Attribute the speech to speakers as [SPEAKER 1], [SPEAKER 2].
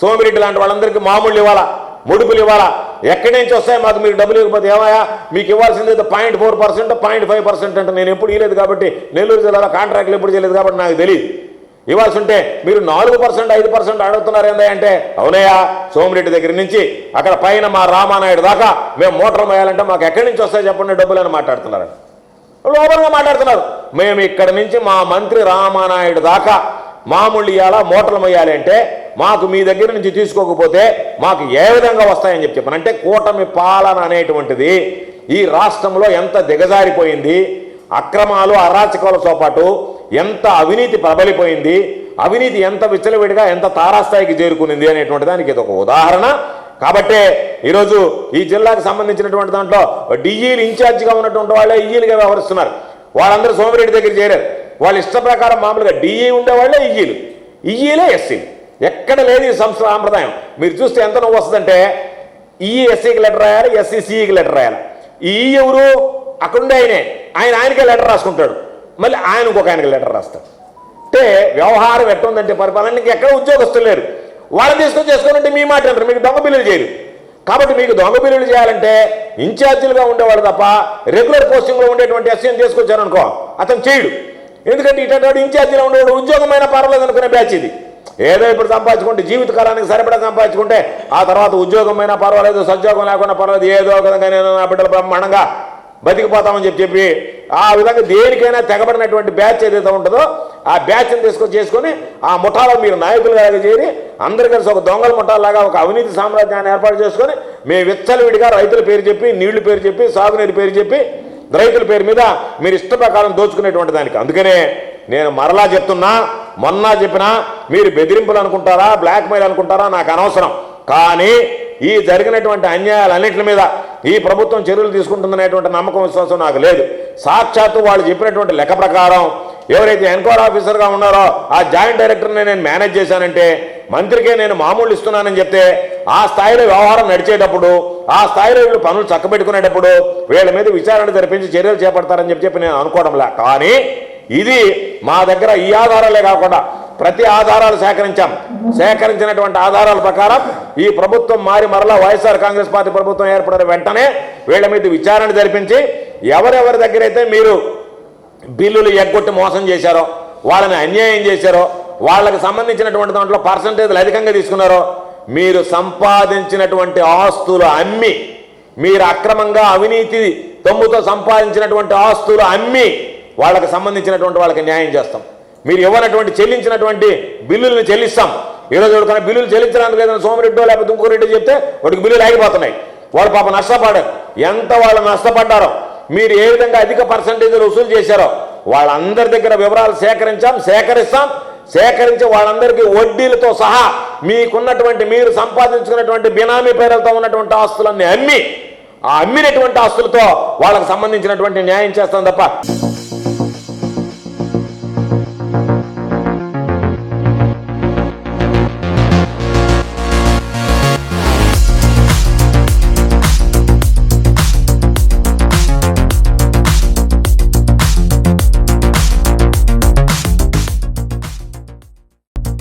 [SPEAKER 1] సోమిరెడ్డి లాంటి వాళ్ళందరికీ మామూలు ఇవ్వాలా? ముడుపులు ఇవ్వాలా? ఎక్కడి నుంచి వస్తాయి? మాకు మీరు డబ్బులు ఇవ్వకపోతే ఏమయ్యా? మీకు ఇవ్వాల్సింది point four percent point five percent అంటే నేను ఎప్పుడు ఇవ్వలేదు కాబట్టి నెల్లూరు జిల్లాలో కాంట్రాక్ట్లు ఎప్పుడు చేయలేదు కాబట్టి నాకు తెలియదు ఇవ్వాల్సి ఉంటే మీరు నాలుగు పర్సెంట్ ఐదు పర్సెంట్ అడుగుతున్నారు ఏందా అంటే అవునయ్యా సోమిరెడ్డి దగ్గర నుంచి అక్కడ పైన మా రామానాయుడు దాకా మేము మోటార్ వేయాలంటే మాకు ఎక్కడి నుంచి వస్తాయి చెప్పండి డబ్బులు అని మాట్లాడుతున్నారు. లోపలగా మాట్లాడుతున్నారు. మేము ఇక్కడ నుంచి మా మంత్రి రామానాయుడు దాకా మామూలు ఇవ్వాలా మోటార్లు మొయ్యాలి అంటే మాకు మీ దగ్గర నుంచి తీసుకోకపోతే మాకు ఏ విధంగా వస్తాయని చెప్పి చెప్పాను. అంటే కూటమి పాలన అనేటువంటిది ఈ రాష్ట్రంలో ఎంత దిగజారిపోయింది అక్రమాలు అరాచకాలతో పాటు ఎంత అవినీతి ప్రబలిపోయింది అవినీతి ఎంత విచ్చలవిడిగా ఎంత తారాస్థాయికి చేరుకునింది అనేటువంటి దానికి ఇది ఒక ఉదాహరణ. కాబట్టే ఈరోజు ఈ జిల్లాకు సంబంధించినటువంటి దాంట్లో డిఈలు ఇన్ఛార్జిగా ఉన్నటువంటి వాళ్ళే ఈఈలుగా వ్యవహరిస్తున్నారు. వాళ్ళందరూ సోమిరెడ్డి దగ్గర చేరారు. వాళ్ళ ఇష్ట ప్రకారం మామూలుగా డిఈ ఉండేవాళ్ళే ఈఈలు. ఈఈలే ఎస్సీలు. ఎక్కడ లేదు ఈ సంస్థ సాంప్రదాయం. మీరు చూస్తే ఎంత నవ్వు వస్తుందంటే ఈఎస్సీకి ఎస్సీకి లెటర్ రాయాలి ఎస్సీ సిఈకి లెటర్ రాయాలి. ఈ ఎవరు? అక్కడుండే ఆయనే. ఆయన ఆయనకే లెటర్ రాసుకుంటాడు. మళ్ళీ ఆయన ఇంకొక ఆయనకి లెటర్ రాస్తాడు. అంటే వ్యవహారం ఎట్టుందంటే పరిపాలన ఇంక ఎక్కడ ఉద్యోగస్తులు లేరు. వాళ్ళని తీసుకొని చేసుకోవాలంటే మీ మాట అంటారు. మీకు దొంగ బిల్లులు చేయరు. కాబట్టి మీకు దొంగ బిల్లులు చేయాలంటే ఇన్ఛార్జీలుగా ఉండేవాడు తప్ప రెగ్యులర్ పోస్టింగ్లో ఉండేటువంటి ఎస్సీని తీసుకొచ్చారనుకో అతను చేయడు. ఎందుకంటే ఇటువంటి ఇన్ఛార్జీలో ఉండేవాడు. ఉద్యోగమైన పర్వాలేదు అనుకునే బ్యాచ్ ఇది. ఏదో ఇప్పుడు సంపాదించుకుంటే జీవితకాలానికి సరిపడా సంపాదించుకుంటే ఆ తర్వాత ఉద్యోగమైనా పర్వాలేదు సద్యోగం లేకుండా పర్వాలేదు ఏదో ఒక విధంగా నేను నా బిడ్డలు బ్రహ్మాండంగా బతికిపోతామని చెప్పి చెప్పి ఆ విధంగా దేనికైనా తెగబడినటువంటి బ్యాచ్ ఏదైతే ఉంటుందో ఆ బ్యాచ్ని తీసుకొని చేసుకొని ఆ ముఠాలో మీరు నాయకులుగా చేరి అందరు కలిసి ఒక దొంగల ముఠాలాగా ఒక అవినీతి సామ్రాజ్యాన్ని ఏర్పాటు చేసుకొని మేము విచ్చలవిడిగా రైతుల పేరు చెప్పి నీళ్ళు పేరు చెప్పి సాగునీరు పేరు చెప్పి రైతుల పేరు మీద మీరు ఇష్ట ప్రకారం దోచుకునేటువంటి దానికి. అందుకనే నేను మరలా చెప్తున్నా మొన్న చెప్పినా మీరు బెదిరింపులు అనుకుంటారా బ్లాక్మెయిల్ అనుకుంటారా నాకు అనవసరం. కానీ ఈ జరిగినటువంటి అన్యాయాలన్నింటి మీద ఈ ప్రభుత్వం చర్యలు తీసుకుంటుందనేటువంటి నమ్మకం విశ్వాసం నాకు లేదు. సాక్షాత్తు వాళ్ళు చెప్పినటువంటి లెక్క ప్రకారం ఎవరైతే ఎన్క్వైరీ ఆఫీసర్గా ఉన్నారో ఆ జాయింట్ డైరెక్టర్ని నేను మేనేజ్ చేశానంటే మంత్రికే నేను మామూలు ఇస్తున్నానని చెప్తే ఆ స్థాయిలో వ్యవహారం నడిచేటప్పుడు ఆ స్థాయిలో వీళ్ళు పనులు చక్కబెట్టుకునేటప్పుడు వీళ్ళ మీద విచారణ జరిపించి చర్యలు చేపడతారని చెప్పి చెప్పి నేను అనుకోవడంలా కానీ ఇది మా దగ్గర ఈ ఆధారాలే కాకుండా ప్రతి ఆధారాలు సేకరించాం. సేకరించినటువంటి ఆధారాల ప్రకారం ఈ ప్రభుత్వం మారి మరలా వైఎస్ఆర్ కాంగ్రెస్ పార్టీ ప్రభుత్వం ఏర్పడిన వెంటనే వీళ్ళ మీద విచారణ జరిపించి ఎవరెవరి దగ్గర అయితే మీరు బిల్లులు ఎగ్గొట్టి మోసం చేశారో వాళ్ళని అన్యాయం చేశారో వాళ్ళకి సంబంధించినటువంటి దాంట్లో పర్సంటేజ్లు అధికంగా తీసుకున్నారో మీరు సంపాదించినటువంటి ఆస్తులు అమ్మి మీరు అక్రమంగా అవినీతి తమ్ముతో సంపాదించినటువంటి ఆస్తులు అమ్మి వాళ్ళకి సంబంధించినటువంటి వాళ్ళకి న్యాయం చేస్తాం. మీరు ఇవ్వనటువంటి చెల్లించినటువంటి బిల్లుల్ని చెల్లిస్తాం. ఈరోజు ఎవరికైనా బిల్లులు చెల్లించడానికి లేదని సోమిరెడ్డో లేకపోతే ఇంకో రెడ్డి చెప్తే వాడికి బిల్లులు ఆగిపోతున్నాయి. వాళ్ళు పాప నష్టపడారు ఎంత వాళ్ళు నష్టపడ్డారో మీరు ఏ విధంగా అధిక పర్సంటేజీలు వసూలు చేశారో వాళ్ళందరి దగ్గర వివరాలు సేకరించాం సేకరిస్తాం. సేకరించి వాళ్ళందరికీ వడ్డీలతో సహా మీకున్నటువంటి మీరు సంపాదించుకున్నటువంటి బినామీ పేర్లతో ఉన్నటువంటి ఆస్తులన్నీ అమ్మి ఆ అమ్మినటువంటి ఆస్తులతో వాళ్ళకి సంబంధించినటువంటి న్యాయం చేస్తాం తప్ప